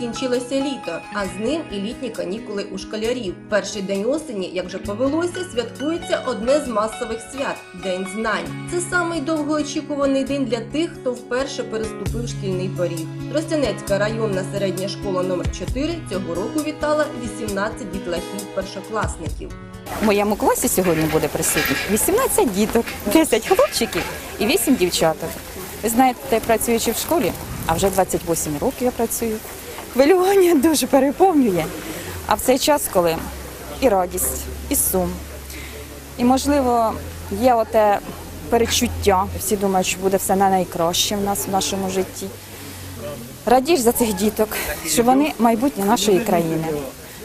закінчилося літо, а з ним і літні канікули у школярів. Перший день осені, як вже повелося, святкується одне з масових свят День знань. Це самий довгоочікуваний день для тих, хто вперше переступив шкільний поріг. Тростянецька районна середня школа номер 4 цього року вітала 18 дітлахів першокласників. В моєму класі сьогодні буде присутніх 18 діток, 10 хлопчиків і 8 дівчаток. Ви знаєте, працюючи в школі, а вже 28 років я працюю, хвилювання дуже переповнює. А в цей час, коли і радість, і сум, і, можливо, є оте перечуття. Всі думають, що буде все на найкраще в нас в нашому житті. Радіш за цих діток, що вони майбутнє нашої країни,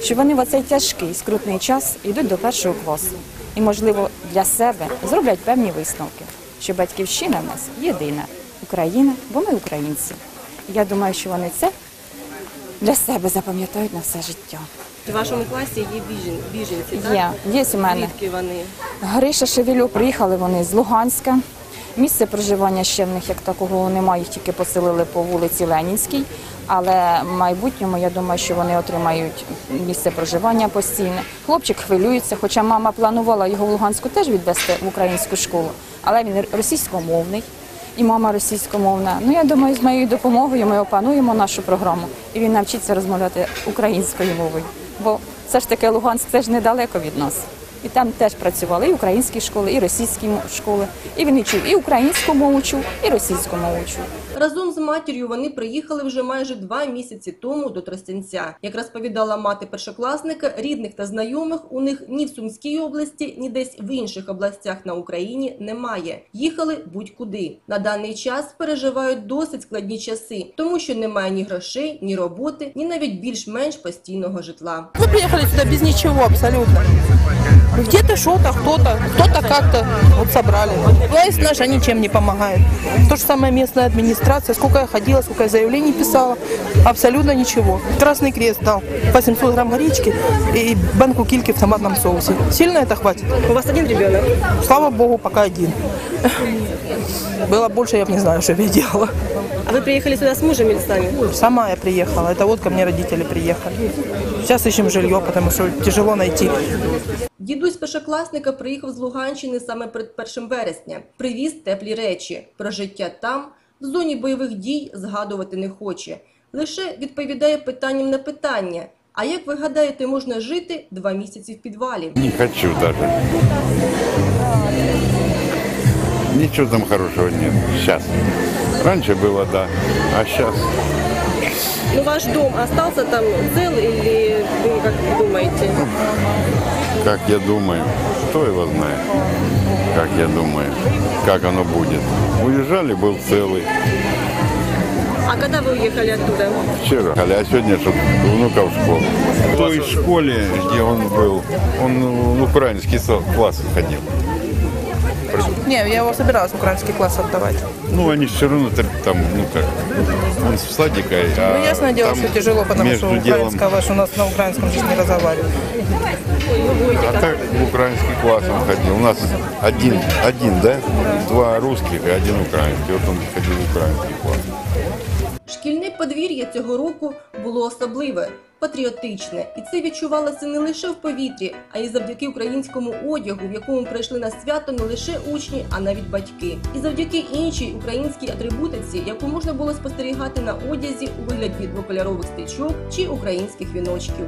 що вони в оцей тяжкий скрутний час йдуть до першого класу і, можливо, для себе зроблять певні висновки, що батьківщина в нас єдина Україна, бо ми українці. Я думаю, що вони це для себе запам'ятають на все життя. В вашому класі є біжен, біженці, так? Є, є у мене. Звідки вони? Гриша Шевелюк, приїхали вони з Луганська. Місце проживання ще в них як такого немає, їх тільки поселили по вулиці Ленінській. Але в майбутньому я думаю, що вони отримають місце проживання постійне. Хлопчик хвилюється, хоча мама планувала його в Луганську теж відвести в українську школу, але він російськомовний. І мама російськомовна. Ну я думаю, з моєю допомогою ми опануємо нашу програму, і він навчиться розмовляти українською мовою. Бо все ж таки Луганськ це ж недалеко від нас. І там теж працювали і українські школи, і російські школи. І він і чув і українську мову чув, і російську мову чув. Разом матір'ю вони приїхали вже майже два місяці тому до Тростянця. Як розповідала мати першокласника, рідних та знайомих у них ні в Сумській області, ні десь в інших областях на Україні немає. Їхали будь-куди. На даний час переживають досить складні часи, тому що немає ні грошей, ні роботи, ні навіть більш-менш постійного житла. Мы приехали сюда без ничего абсолютно. Где-то что-то, кто-то, кто-то как-то вот собрали. Власть наша ничем не помогает. То же самое местная администрация. Сколько я ходила, сколько я заявлений писала, абсолютно ничего. Красный крест дал 800 грамм горички и банку кильки в томатном соусе. Сильно это хватит? У вас один ребенок? Слава богу, пока один. Было больше, я бы не знаю, что бы я делала. А вы приехали сюда с мужем или сами? Сама я приехала. Это вот ко мне родители приехали. Сейчас ищем жилье, потому что тяжело найти. Дідусь першокласника приїхав з Луганщини саме перед 1 вересня. Привіз теплі речі. Про життя там, В зоні бойових дій, згадувати не хоче. Лише відповідає питанням на питання. А як ви гадаєте, можна жити два місяці в підвалі? Не хочу даже. Ничего там хорошего нет сейчас. Раньше было, да, а сейчас Ну ваш дом остался там цел или вы как думаете? как я думаю, кто его знает, как я думаю, как оно будет. Уезжали, был целый А когда вы уехали оттуда? вчера, а сегодня что внука в школу. В той школе, где он был, он в украинский класс ходил. Не, я его собиралась в украинский класс отдавать. Ну, они все равно там, ну как, он с садика, а Ну, ясное дело, там что тяжело, потому между что делом украинского, что у нас на украинском здесь не разговаривают. А так в украинский класс он ходил. У нас один, один, да? Два русских и один украинский. Вот он ходил в украинский класс. Шкільне подвір'я цього року було особливе, патріотичне, і це відчувалося не лише в повітрі, а й завдяки українському одягу, в якому прийшли на свято не лише учні, а навіть батьки. І завдяки іншій українській атрибутиці, яку можна було спостерігати на одязі у вигляді двокольорових стрічок чи українських віночків.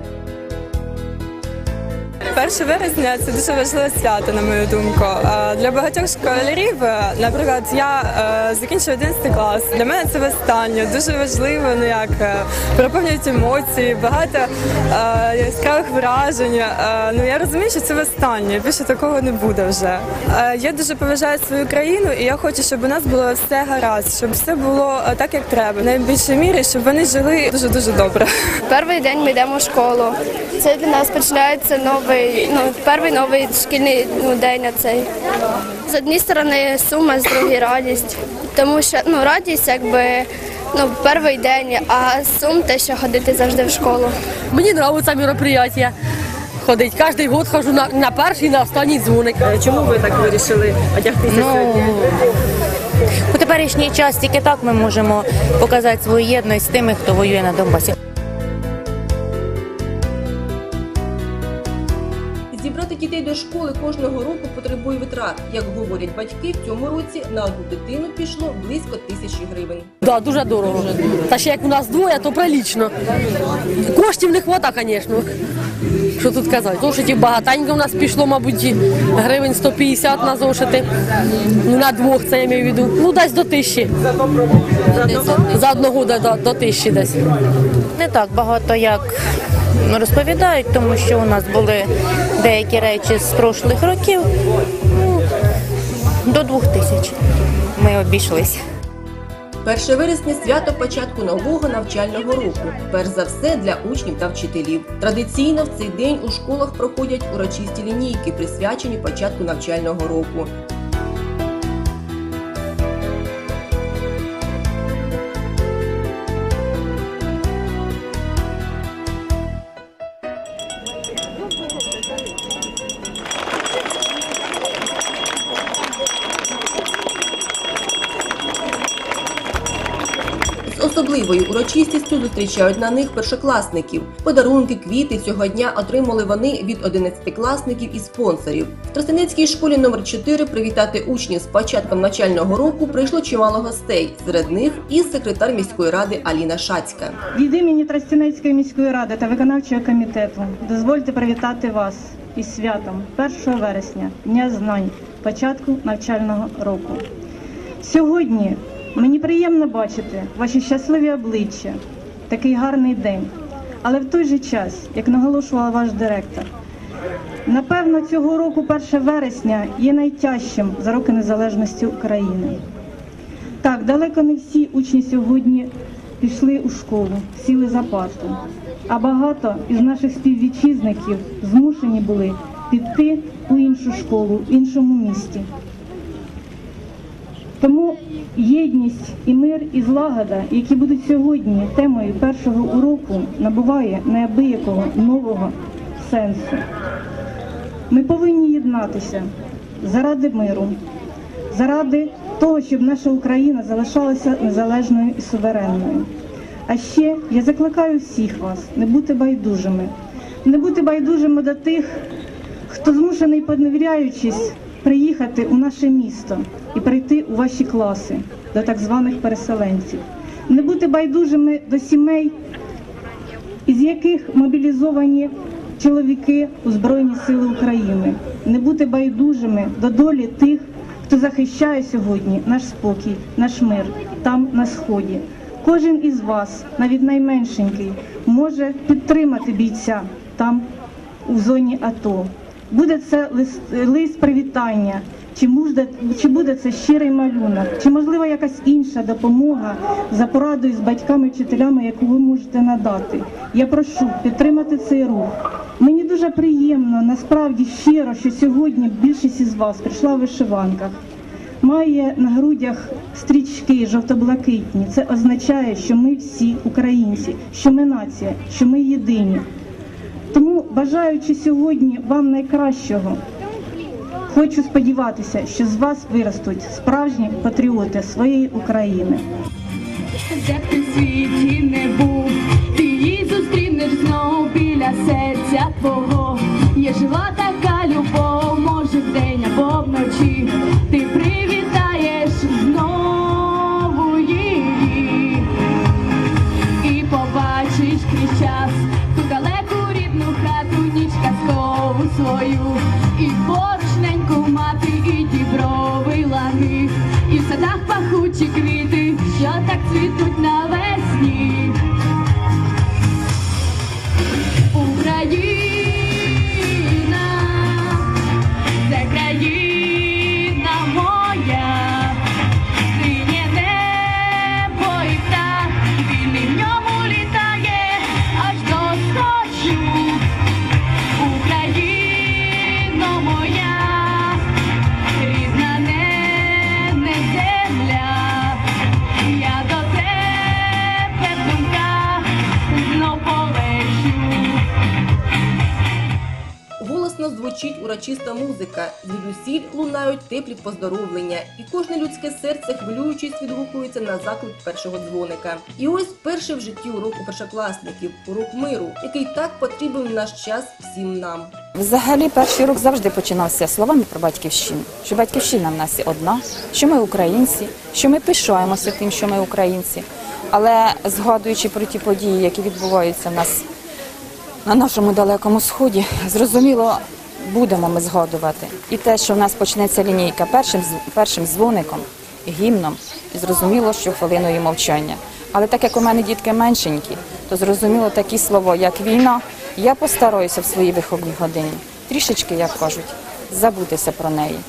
1 вересня це дуже важливе свято, на мою думку. Е, Для багатьох школярів, е, наприклад, я е, закінчую 11 клас. Для мене це востаннє. Дуже важливо, ну як переповнюють емоції, багато яскравих вражень. Ну я розумію, що це востаннє. Більше такого не буде вже. Я дуже поважаю свою країну, і я хочу, щоб у нас було все гаразд, щоб все було так, як треба. В найбільшій мірі, щоб вони жили дуже дуже добре. Перший день ми йдемо в школу. Це для нас починається новий, ну перший новий шкільний ну, день на цей. З однієї сторони сума, з другої радість. Тому що ну радість, якби ну перший день, а сум те, що ходити завжди в школу. Мені подобається мероприятие. Ходить. Кожен год хожу на, на перший, на останній дзвоник. Е, Чому ви так вирішили одягтися сьогодні? У теперішній час тільки так ми можемо показати свою єдність з тими, хто воює на Донбасі. До школи кожного року потребує витрат. Як говорять батьки, в цьому році на одну дитину пішло близько тисячі гривень. Да, дуже дорого. Та ще як у нас двоє, то прилічно. Коштів не хвата, звісно. Що тут казати? Зошитів багатенько у нас пішло, мабуть, гривень 150 на зошити. Ну, на двох це я маю в виду. Ну, десь до тисячі. За одного до, до, до тисячі десь. Не так багато, як розповідають, тому що у нас були деякі речі з прошлих років. Ну, до двох тисяч ми обійшлися. 1 вересня свято початку нового навчального року. Перш за все для учнів та вчителів. Традиційно в цей день у школах проходять урочисті лінійки, присвячені початку навчального року. Особливою урочистістю зустрічають на них першокласників. Подарунки, квіти цього дня отримали вони від 11-класників і спонсорів. В Тростянецькій школі номер 4 привітати учнів з початком навчального року прийшло чимало гостей. Серед них і секретар міської ради Аліна Шацька. Від імені Тростянецької міської ради та виконавчого комітету дозвольте привітати вас із святом 1 вересня, Дня знань, початку навчального року. Сьогодні мені приємно бачити ваші щасливі обличчя, такий гарний день. Але в той же час, як наголошував ваш директор, напевно, цього року 1 вересня є найтяжчим за роки незалежності України. Так, далеко не всі учні сьогодні пішли у школу, сіли за парту. А багато із наших співвітчизників змушені були піти у іншу школу, в іншому місті. Тому єдність і мир і злагода, які будуть сьогодні темою першого уроку, набуває неабиякого нового сенсу. Ми повинні єднатися заради миру, заради того, щоб наша Україна залишалася незалежною і суверенною. А ще я закликаю всіх вас не бути байдужими, не бути байдужими до тих, хто змушений, поневіряючись, приїхати у наше місто і прийти у ваші класи до так званих переселенців, не бути байдужими до сімей, із яких мобілізовані чоловіки у Збройні Сили України, не бути байдужими до долі тих, хто захищає сьогодні наш спокій, наш мир там на сході. Кожен із вас, навіть найменшенький, може підтримати бійця там у зоні АТО. Буде це лист, лист привітання, чи буде, чи буде це щирий малюнок, чи можливо якась інша допомога за порадою з батьками, вчителями, яку ви можете надати. Я прошу підтримати цей рух. Мені дуже приємно, насправді щиро, що сьогодні більшість із вас прийшла в вишиванках. Має на грудях стрічки жовто-блакитні. Це означає, що ми всі українці, що ми нація, що ми єдині. Тому, бажаючи сьогодні вам найкращого, хочу сподіватися, що з вас виростуть справжні патріоти своєї України. Де б ти в світі не був, ти її зустрінеш знову біля серця твого. Я жива що урочиста музика, звідусіль лунають теплі поздоровлення, і кожне людське серце, хвилюючись, відгукується на заклик першого дзвоника. І ось перший в житті урок у першокласників урок миру, який так потрібен в наш час всім нам. Взагалі, перший урок завжди починався словами про батьківщину, що батьківщина в нас одна, що ми українці, що ми пишаємося тим, що ми українці. Але згадуючи про ті події, які відбуваються в нас на нашому далекому сході, зрозуміло, будемо ми згадувати. І те, що в нас почнеться лінійка першим, першим дзвоником, гімном, і зрозуміло, що хвилиною мовчання. Але так як у мене дітки меншенькі, то зрозуміло такі слова, як війна, я постараюся в своїй виховній годині трішечки, як кажуть, забутися про неї.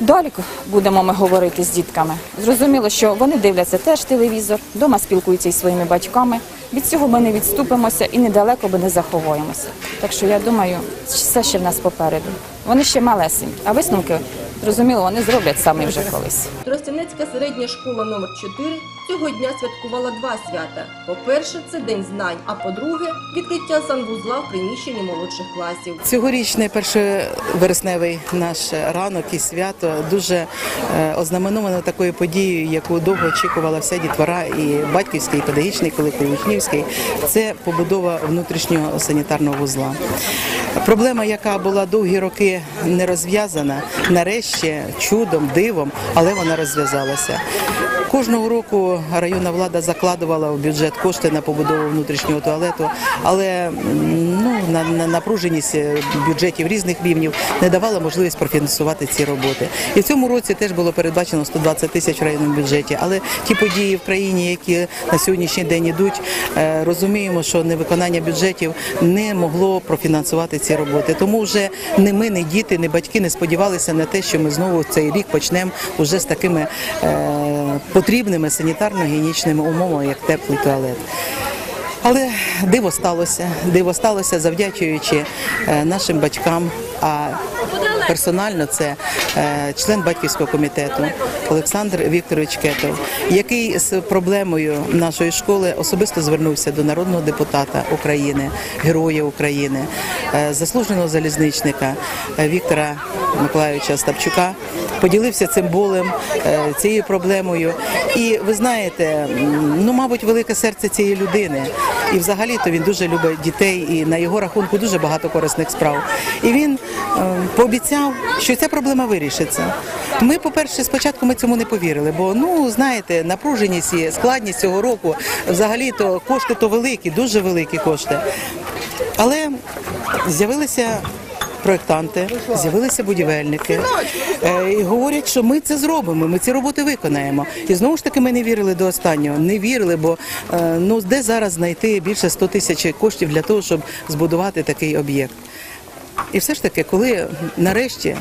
Далі будемо ми говорити з дітками. Зрозуміло, що вони дивляться теж телевізор, вдома спілкуються із своїми батьками. Від цього ми не відступимося і недалеко би не заховуємося. Так що я думаю, все ще в нас попереду. Вони ще малесенькі, а висновки, зрозуміло, вони зроблять самі вже колись. Тростянецька середня школа номер 4 цього дня святкувала два свята. По-перше, це День знань, а по-друге, відкриття санвузла в приміщенні молодших класів. Цьогорічний першовересневий наш ранок і свято дуже е, ознаменовано такою подією, яку довго очікувала вся дітвора і батьківський, і педагогічний колектив учнівський. Це побудова внутрішнього санітарного вузла. Проблема, яка була довгі роки не розв'язана, нарешті чудом, дивом, але вона розв'язалася. Кожного року районна влада закладувала в бюджет кошти на побудову внутрішнього туалету, але ну, на, на напруженість е, бюджетів різних рівнів не давала можливість профінансувати ці роботи. І в цьому році теж було передбачено 120 тисяч в районному бюджеті. Але ті події в країні, які на сьогоднішній день ідуть, е, розуміємо, що невиконання бюджетів не могло профінансувати ці роботи. Тому вже не ми, не діти, не батьки не сподівалися на те, що ми знову цей рік почнемо уже з такими е, потрібними санітарно-гігієнічними умовами, як теплий туалет. Але диво сталося. Диво сталося завдячуючи е, нашим батькам. Персонально це е, член батьківського комітету Олександр Вікторович Кетов, який з проблемою нашої школи особисто звернувся до народного депутата України, героя України, е, заслуженого залізничника е, Віктора Миколайовича Стапчука. Поділився цим болем, цією проблемою. І ви знаєте, ну мабуть, велике серце цієї людини. І взагалі то він дуже любить дітей, і на його рахунку дуже багато корисних справ. І він е, пообіцяв, що ця проблема вирішиться. Ми, по-перше, спочатку ми цьому не повірили, бо ну знаєте, напруженість і складність цього року, взагалі то кошти то великі, дуже великі кошти. Але з'явилися проєктанти, з'явилися будівельники е, і говорять, що ми це зробимо, ми ці роботи виконаємо. І знову ж таки ми не вірили до останнього. Не вірили, бо е, ну де зараз знайти більше 100 тисяч коштів для того, щоб збудувати такий об'єкт. І все ж таки, коли нарешті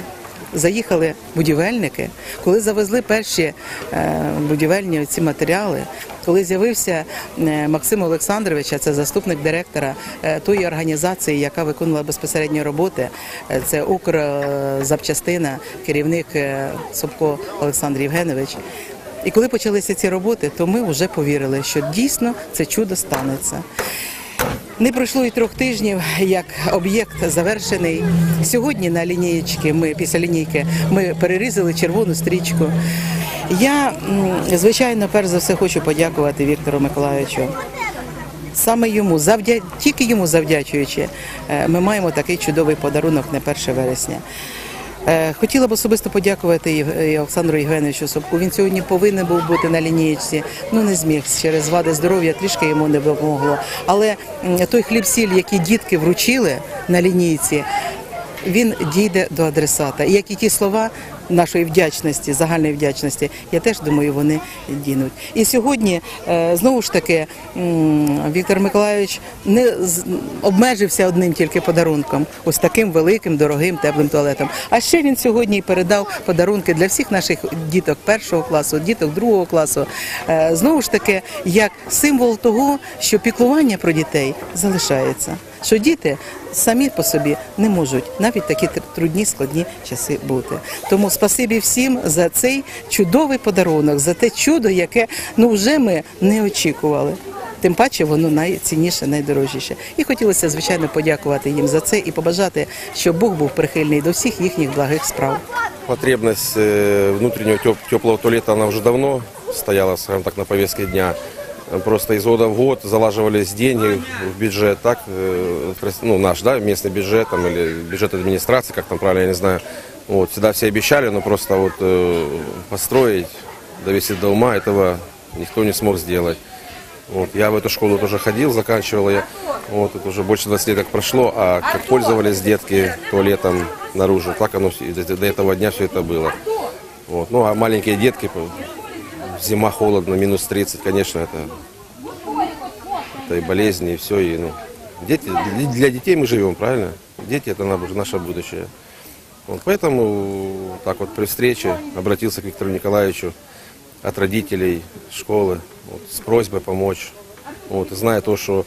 заїхали будівельники, коли завезли перші е, будівельні ці матеріали, коли з'явився е, Максим Олександрович, це заступник директора е, тої організації, яка виконувала безпосередньо роботи, це Укрзапчастина, керівник Собко Олександр Євгенович. І коли почалися ці роботи, то ми вже повірили, що дійсно це чудо станеться. Не пройшло і трьох тижнів, як об'єкт завершений. Сьогодні на лінієчки ми після лінійки ми перерізали червону стрічку. Я, звичайно, перш за все хочу подякувати Віктору Миколайовичу. Саме йому, завдя... тільки йому завдячуючи, е, ми маємо такий чудовий подарунок на 1 вересня. Е, Хотіла б особисто подякувати е, Олександру Євгеновичу Собку. Він сьогодні повинен був бути на лінієчці. Ну не зміг через вади здоров'я, трішки йому не допомогло. Але той хліб-сіль, який дітки вручили на лінійці, він дійде до адресата. Як і ті слова нашої вдячності, загальної вдячності, я теж думаю, вони дінуть. І сьогодні е, знову ж таки Віктор Миколайович не обмежився одним тільки подарунком, ось таким великим, дорогим, теплим туалетом. А ще він сьогодні передав подарунки для всіх наших діток першого класу, діток другого класу. Е, Знову ж таки, як символ того, що піклування про дітей залишається. Що діти самі по собі не можуть навіть такі трудні складні часи бути. Тому спасибі всім за цей чудовий подарунок, за те чудо, яке ну вже ми не очікували. Тим паче воно найцінніше, найдорожчіше. І хотілося, звичайно, подякувати їм за це і побажати, щоб Бог був прихильний до всіх їхніх благих справ. Потребность э, внутреннего теплого туалета, она уже давно стояла, скажем так, на повестке дня. Просто из года в год залаживались деньги в бюджет, так, э, ну, наш, да, местный бюджет, там, или бюджет администрации, как там правильно, я не знаю. Вот, всегда все обещали, но просто вот э, построить, довести до ума этого никто не смог сделать. Вот, я в эту школу тоже ходил, заканчивал я. Вот, это уже больше 20 лет как прошло, а как пользовались детки туалетом наружу, так оно до, до этого дня все это было. Вот. Ну, а маленькие детки, зима холодно, минус 30, конечно, это, это и болезни, и все. И, ну, дети, для- детей мы живем, правильно? Дети это на- наше будущее. Вот, поэтому так вот при встрече обратился к Виктору Николаевичу от родителей школы вот, с просьбой помочь. Вот, зная то, что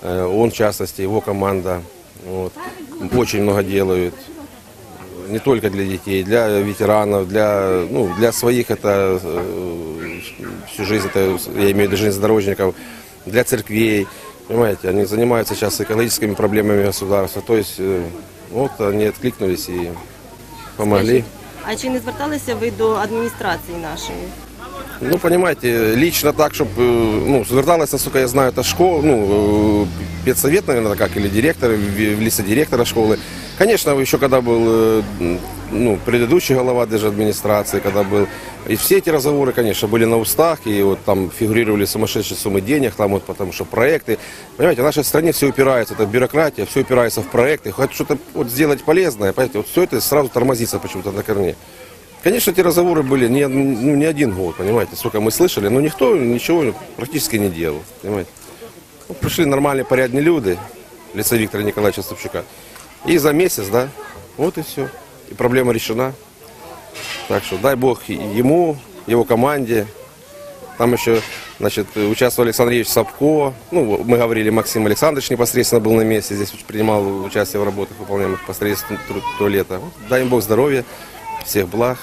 э, он, в частности, его команда вот, очень много делают Не только для детей, для ветеранов, для, ну, для своих это э, всю жизнь, это, я имею в виду железнодорожников, для церквей. Понимаете, они занимаются сейчас экологическими проблемами государства. То есть э, вот они откликнулись и помогли. А чи не зверталися ви до адміністрації нашої? Ну, понимаете, лично так, чтобы, ну, зверталась, насколько я знаю, это школа, ну, э, педсовет, наверное, как, или директор, в- в лице директора школы. Конечно, еще когда был, э, ну, предыдущий глава даже администрации, когда был, и все эти разговоры, конечно, были на устах, и вот там фигурировали сумасшедшие суммы денег, там вот потому что проекты. Понимаете, в нашей стране все упирается, это бюрократия, все упирается в проекты, хоть что-то вот сделать полезное, понимаете, вот все это сразу тормозится почему-то на корне. Конечно, эти разговоры были не, ну, не один год, понимаете, сколько мы слышали, но никто ничего практически не делал, понимаете. Ну, пришли нормальные, порядные люди, лица Виктора Николаевича Ступчука, и за месяц, да, вот и все, и проблема решена. Так что дай бог и ему, его команде, там еще, значит, участвовал Александр Ильич Сапко, ну, мы говорили, Максим Александрович непосредственно был на месте, здесь принимал участие в работах, выполняемых посредством тру- туалета. Вот, дай им бог здоровья, всех благ,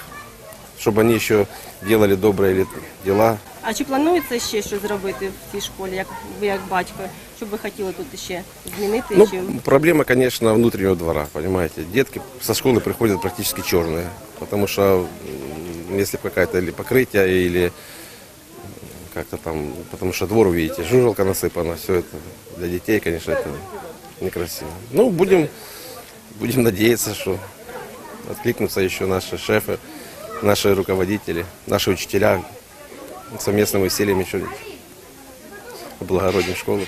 чтобы они еще делали добрые ли- дела. А чи планується ще щось зробити в цій школі, як ви як батько? Що б ви хотіли тут ще змінити? Ну, чи... проблема, конечно, внутреннего двора, понимаете. Детки со школы приходят практически черные, потому что м, если какая-то или покрытие, или как-то там, потому что двор, видите, жужелка насыпана, все это для детей, конечно, это некрасиво. Ну, будем, будем надеяться, что откликнутся еще наши шефы, наши руководители, наши учителя совместными усилиями еще облагородим школу.